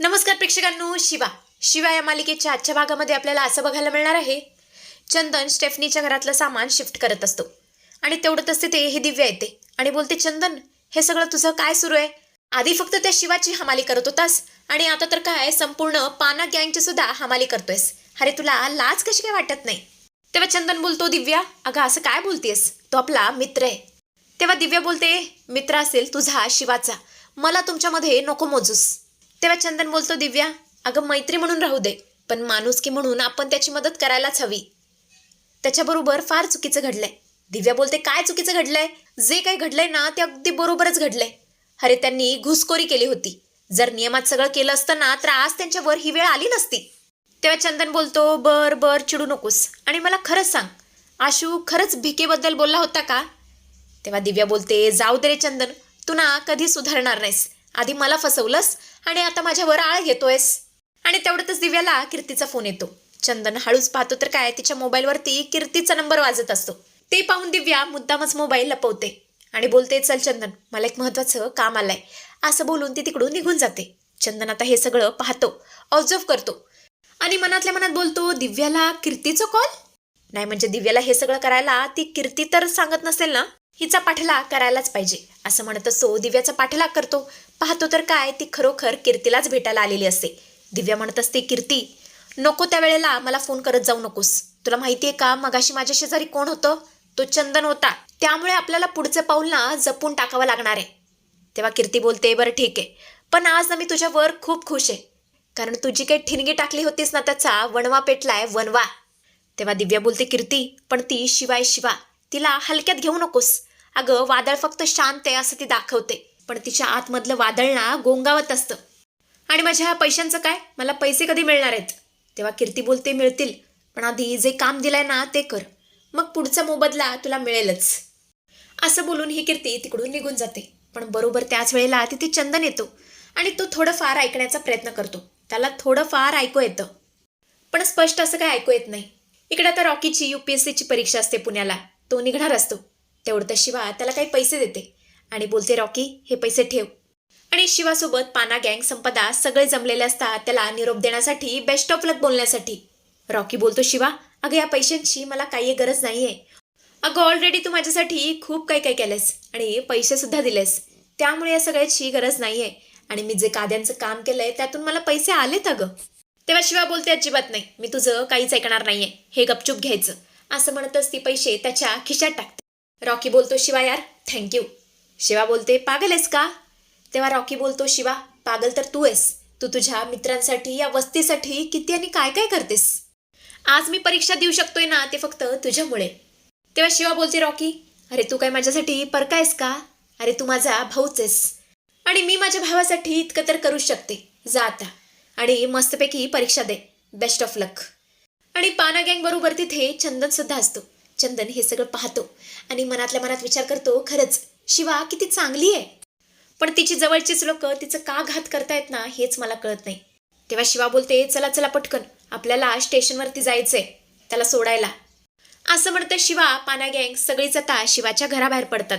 नमस्कार प्रेक्षकांनो शिवा. शिवा या मालिकेच्या आजच्या भागामध्ये आपल्याला असं बघायला मिळणार आहे चंदन स्टेफनीच्या घरातलं सामान शिफ्ट करत असतो. आणि तेवढंच तिथे हे दिव्या येते. आणि बोलते चंदन हे सगळं तुझं काय सुरू आहे? आधी फक्त त्या शिवाची हमाली करत होतास. आणि आता तर काय संपूर्ण पाना गँगची सुद्धा हमाली करतोयस. अरे तुला लाज कशी काय वाटत नाही? तेव्हा चंदन बोलतो दिव्या अगं असं काय बोलतेस तो आपला मित्र आहे. तेव्हा दिव्या बोलते मित्र असेल तुझा शिवाचा. मला तुमच्यामध्ये नको मोजूस. तेव्हा चंदन बोलतो दिव्या अगं मैत्री म्हणून राहू दे पण माणुसकी म्हणून आपण त्याची मदत करायलाच हवी. त्याच्याबरोबर फार चुकीचं घडलंय. दिव्या बोलते काय चुकीचं घडलंय? जे काही घडलंय ना ते अगदी बरोबरच घडलंय. अरे त्यांनी घुसखोरी केली होती. जर नियमात सगळं केलं असतं ना तर आज त्यांच्यावर ही वेळ आली नसती. तेव्हा चंदन बोलतो बर बर चिडू नकोस. आणि मला खरंच सांग आशू खरंच भिकेबद्दल बोलला होता का? तेव्हा दिव्या बोलते जाऊ दे रे चंदन तू ना कधी सुधारणार नाहीस. आधी मला फसवलंस आणि आता माझ्यावर आळ घेतोयस. आणि तेवढ्यातच दिव्याला कीर्तीचा फोन येतो. चंदन हळूच पाहतो तर काय तिच्या मोबाईलवरती कीर्तीचा नंबर वाजत असतो. ते पाहून दिव्या मुद्दामच मोबाईल लपवते. आणि बोलते चल चंदन मला एक महत्वाचं काम आलंय. असं बोलून ती तिकडून निघून जाते. चंदन आता हे सगळं पाहतो ऑब्झर्व करतो. आणि मनातल्या मनात बोलतो दिव्याला कीर्तीचा कॉल नाही म्हणजे दिव्याला हे सगळं करायला ती कीर्ती तर सांगत नसेल ना? हिचा पाठलाग करायलाच पाहिजे. असं म्हणत असतो दिव्याचा पाठलाग करतो. पाहतो तर काय ती खरोखर कीर्तीलाच भेटायला आलेली असते. दिव्या म्हणत असते कीर्ती नको त्या वेळेला मला फोन करत जाऊ नकोस. तुला माहितीये का मगाशी माझ्या शेजारी कोण होतं? तो चंदन होता. त्यामुळे आपल्याला पुढचं पाऊल ना जपून टाकावं लागणार आहे. तेव्हा कीर्ती बोलते बरं ठीक आहे. पण आज ना मी तुझ्यावर खूप खुश आहे. कारण तुझी काही ठिणगी टाकली होतीस ना त्याचा वणवा पेटलाय वनवा तेव्हा दिव्या बोलते कीर्ती पण ती शिवाय शिवा. तिला हलक्यात घेऊ नकोस. अगं वादळ फक्त शांत आहे असं ती दाखवते. पण तिच्या आतमधलं वादळ ना गोंगावत असतं. आणि माझ्या पैशांचं काय? मला पैसे कधी मिळणार आहेत? तेव्हा कीर्ती बोलते मिळतील. पण आधी जे काम दिलंय ना ते कर. मग पुढचा मोबदला तुला मिळेलच. असं बोलून ही कीर्ती तिकडून निघून जाते. पण बरोबर त्याच वेळेला तिथे चंदन येतो आणि तो थोडंफार ऐकण्याचा प्रयत्न करतो. त्याला थोडंफार ऐकू येतं. पण स्पष्ट असं काय ऐकू येत नाही. इकडे आता रॉकीची यू पी एस सीची परीक्षा असते पुण्याला. तो निघणार असतो. तेवढं तर शिवा त्याला काही पैसे देते. आणि बोलते रॉकी हे पैसे ठेव. आणि शिवासोबत पाना गँग संपदा सगळे जमलेले असतात त्याला निरोप देण्यासाठी बेस्ट ऑफ लक बोलण्यासाठी. रॉकी बोलतो शिवा अगं या पैशांची मला काही गरज नाहीये. अगं ऑलरेडी तू माझ्यासाठी खूप काही काही केलंस आणि पैसेसुद्धा दिलेस. त्यामुळे या सगळ्याची गरज नाहीये. आणि मी जे काद्यांचं काम केलंय त्यातून मला पैसे आलेत अगं. तेव्हा शिवा बोलते अजिबात नाही. मी तुझं काहीच ऐकणार नाहीये. हे गपचूप घ्यायचं. असं म्हणतच ती पैसे त्याच्या खिशात टाकते. रॉकी बोलतो शिवा यार थँक्यू शिवा बोलते पागल आहेस का? तेव्हा रॉकी बोलतो शिवा पागल तर तू आहेस. तू तुझ्या मित्रांसाठी या वस्तीसाठी किती आणि काय काय करतेस? आज मी परीक्षा देऊ शकतोय ना ते फक्त तुझ्यामुळे. तेव्हा शिवा बोलते रॉकी अरे तू काय माझ्यासाठी परकायस का? अरे तू माझा भाऊच आहेस. आणि मी माझ्या भावासाठी इतकं तर करूच शकते. जा आता. आणि मस्तपैकी परीक्षा दे. बेस्ट ऑफ लक आणि पाना गँग बरोबर तिथे चंदन सुद्धा असतो. चंदन हे सगळं पाहतो. आणि मनातल्या मनात विचार करतो खरंच शिवा किती चांगली आहे. पण तिची जवळचीच लोक तिचं का घात करतायत ना हेच मला कळत नाही. तेव्हा शिवा बोलते चला चला पटकन. आपल्याला स्टेशनवरती जायचंय. त्याला सोडायला. असं म्हणतं शिवा पाना गँग सगळीच आता शिवाच्या घराबाहेर पडतात.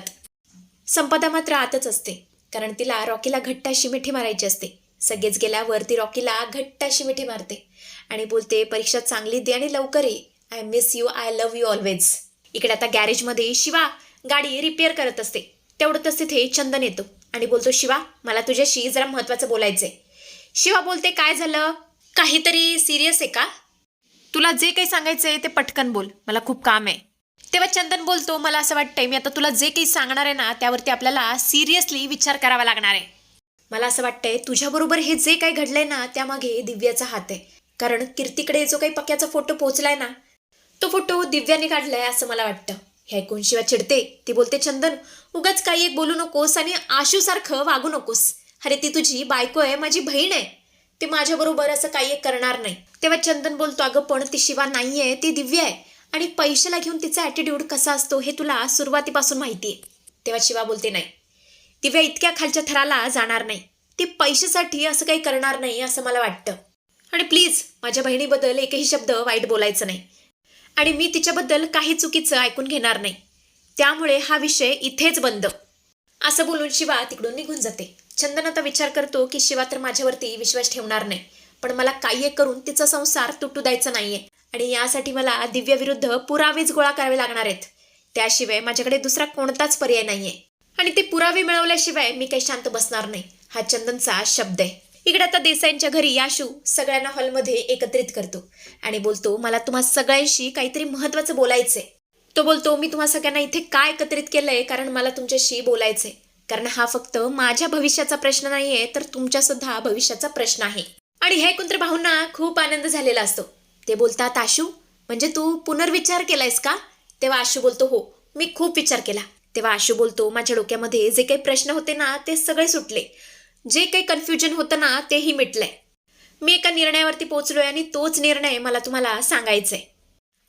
संपदा मात्र आतच असते. कारण तिला रॉकीला घट्टाशी मिठी मारायची असते. सगळेच गेल्यावर ती रॉकीला घट्टाशी मिठी मारते. आणि बोलते परीक्षा चांगली दे आणि लवकर ये. I miss you I love you always इकडे आता गॅरेजमध्ये शिवा गाडी रिपेअर करत असते. तेवढंच तिथे चंदन येतो. आणि बोलतो शिवा मला तुझ्याशी जरा महत्वाचं बोलायचंय. शिवा बोलते काय झालं? काहीतरी सिरियस आहे का? तुला जे काही सांगायचंय ते पटकन बोल. मला खूप काम आहे. तेव्हा चंदन बोलतो मला असं वाटतंय मी आता तुला जे काही सांगणार आहे ना त्यावरती आपल्याला सिरियसली विचार करावा लागणार आहे. मला असं वाटतंय तुझ्याबरोबर हे जे काही घडलंय ना त्यामागे दिव्याचा हात आहे. कारण कीर्तीकडे जो काही पक्याचा फोटो पोहोचलाय ना तो फोटो दिव्याने काढलाय असं मला वाटतं. हे ऐकून शिवा चिडते. ती बोलते चंदन उगाच काही एक बोलू नकोस आणि आशूसारखं वागू नकोस. अरे ती तुझी बायको आहे माझी बहीण आहे. ती माझ्याबरोबर असं काही एक करणार नाही. तेव्हा चंदन बोलतो अगं पण ती शिवा नाहीये ती दिव्य आहे. आणि पैशाला घेऊन तिचा ॲटिट्यूड कसा असतो हे तुला सुरुवातीपासून माहिती आहे तेव्हा शिवा बोलते नाही. दिव्या इतक्या खालच्या थराला जाणार नाही. ती पैशासाठी असं काही करणार नाही असं मला वाटतं. आणि प्लीज माझ्या बहिणीबद्दल एकही शब्द वाईट बोलायचं नाही. आणि मी तिच्याबद्दल काही चुकीचं ऐकून घेणार नाही. त्यामुळे हा विषय इथेच बंद. असं बोलून शिवा तिकडून निघून जाते. चंदन आता विचार करतो की शिवा तर माझ्यावरती विश्वास ठेवणार नाही. पण मला काही एक करून तिचा संसार तुटू द्यायचा नाहीये. आणि यासाठी मला दिव्याविरुद्ध पुरावेच गोळा करावे लागणार आहेत. त्याशिवाय माझ्याकडे दुसरा कोणताच पर्याय नाहीये. आणि ते पुरावे मिळवल्याशिवाय मी काही शांत बसणार नाही हा चंदनचा शब्द आहे. इकडे आता देसाईंच्या घरी याशू सगळ्यांना हॉलमध्ये एकत्रित करतो आणि बोलतो मला तुम्हा सगळ्यांशी काहीतरी महत्वाचं बोलायचंय. तो बोलतो मी तुम्हा सगळ्यांना इथे काय एकत्रित केलंय? कारण मला तुमच्याशी बोलायचंय. कारण हा फक्त माझ्या भविष्याचा प्रश्न नाहीये तर तुमच्या सुद्धा भविष्याचा प्रश्न आहे. आणि हे कुंत्र भाऊंना खूप आनंद झालेला असतो. ते बोलतात आशू म्हणजे तू पुनर्विचार केलायस का? तेव्हा आशू बोलतो हो मी खूप विचार केला. तेव्हा आशू बोलतो माझ्या डोक्यामध्ये जे काही प्रश्न होते ना ते सगळे सुटले. जे काही कन्फ्युजन होतं ना तेही मिटलंय. मी एका निर्णयावरती पोहोचलोय आणि तोच निर्णय मला तुम्हाला सांगायचा आहे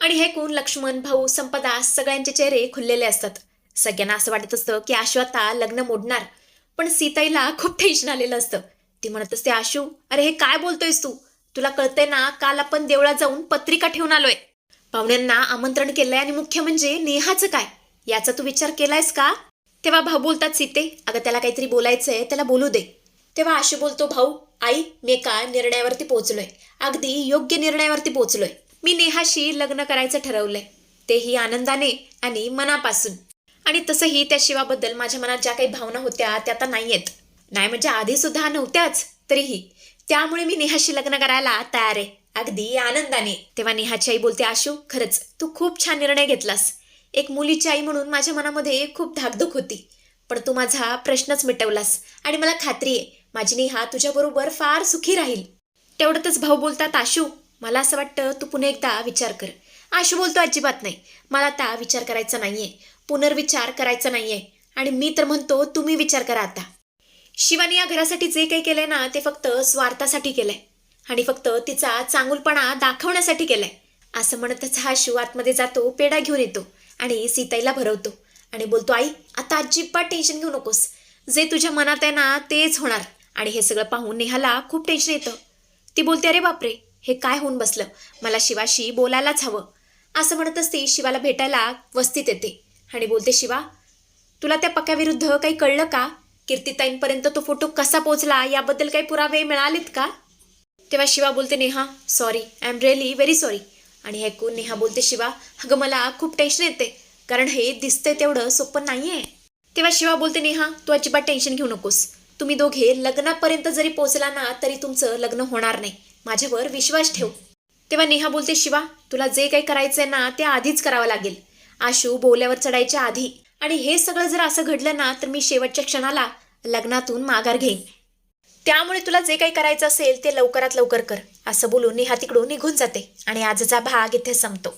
आणि हे कोण? लक्ष्मण भाऊ संपदा सगळ्यांचे चेहरे खुललेले असतात. सगळ्यांना असं वाटत असतं की आशू आता लग्न मोडणार. पण सीताईला खूप टेन्शन आलेलं असतं. ती म्हणत असते आशू अरे हे काय बोलतोयस तू? तुला कळतंय ना काल आपण देवळात जाऊन पत्रिका ठेवून आलोय. पाहुण्यांना आमंत्रण केलंय आणि मुख्य म्हणजे नेहाचं काय? याचा तू विचार केलायस का? तेव्हा भाऊ बोलतात सीते अगं त्याला काहीतरी बोलायचंय त्याला बोलू दे. तेव्हा आशू बोलतो भाऊ आई मी एका निर्णयावरती पोहोचलोय. अगदी योग्य निर्णयावरती पोहोचलोय. मी नेहाशी लग्न करायचं ठरवलंय. तेही आनंदाने आणि मनापासून. आणि तसंही त्या शिवाबद्दल माझ्या मनात ज्या काही भावना होत्या त्या आता नाही आहेत नाही म्हणजे आधी सुद्धा नव्हत्याच तरीही. त्यामुळे मी नेहाशी लग्न करायला तयार आहे. अगदी आनंदाने. तेव्हा नेहाची आई बोलते आशू खरंच तू खूप छान निर्णय घेतलास. एक मुलीची आई म्हणून माझ्या मनामध्ये खूप धाकधूक होती. पण तू माझा प्रश्नच मिटवलास आणि मला खात्री आहे. माझी नेहा तुझ्याबरोबर फार सुखी राहील. तेवढ्यातच भाऊ बोलतात आशू मला असं वाटतं तू पुन्हा एकदा विचार कर. आशू बोलतो अजिबात नाही. मला आता विचार करायचा नाहीये. पुनर्विचार करायचा नाहीये. आणि मी तर म्हणतो तुम्ही विचार करा आता. शिवाने या घरासाठी जे काही केलंय ना ते फक्त स्वार्थासाठी केलंय. आणि फक्त तिचा चांगुलपणा दाखवण्यासाठी केलंय. असं म्हणतच हा शिव आतमध्ये जातो पेढा घेऊन येतो आणि सीताईला भरवतो. आणि बोलतो आई आता अजिबात टेन्शन घेऊ नकोस. जे तुझ्या मनात आहे ना तेच होणार. आणि हे सगळं पाहून नेहाला खूप टेन्शन येतं. ती बोलते अरे बापरे हे काय होऊन बसलं? मला शिवाशी बोलायलाच हवं. असं म्हणत असते शिवाला भेटायला वस्तीत येते. आणि बोलते शिवा तुला त्या पक्याविरुद्ध काही कळलं का? कीर्तिताईंपर्यंत तो फोटो कसा पोचला याबद्दल काही पुरावे मिळालेत का? तेव्हा शिवा बोलते Neha sorry I am really very sorry आणि ऐकून नेहा बोलते शिवा अगं मला खूप टेन्शन येते कारण हे दिसतंय तेवढं सोपं नाहीये. तेव्हा शिवा बोलते नेहा तू अजिबात टेन्शन घेऊ नकोस. तुम्ही दोघे लग्नापर्यंत जरी पोहोचला ना तरी तुमचं लग्न होणार नाही. माझ्यावर विश्वास ठेव. तेव्हा नेहा बोलते शिवा तुला जे काही करायचंय ना ते आधीच करावं लागेल. आशू बोल्यावर चढायच्या आधी. आणि हे सगळं जर असं घडलं ना तर मी शेवटच्या क्षणाला लग्नातून माघार घेईन. त्यामुळे तुला जे काही करायचं असेल ते लवकरात लवकर कर. असं बोलून नेहा तिकडून निघून जाते आणि आजचा भाग इथे संपतो.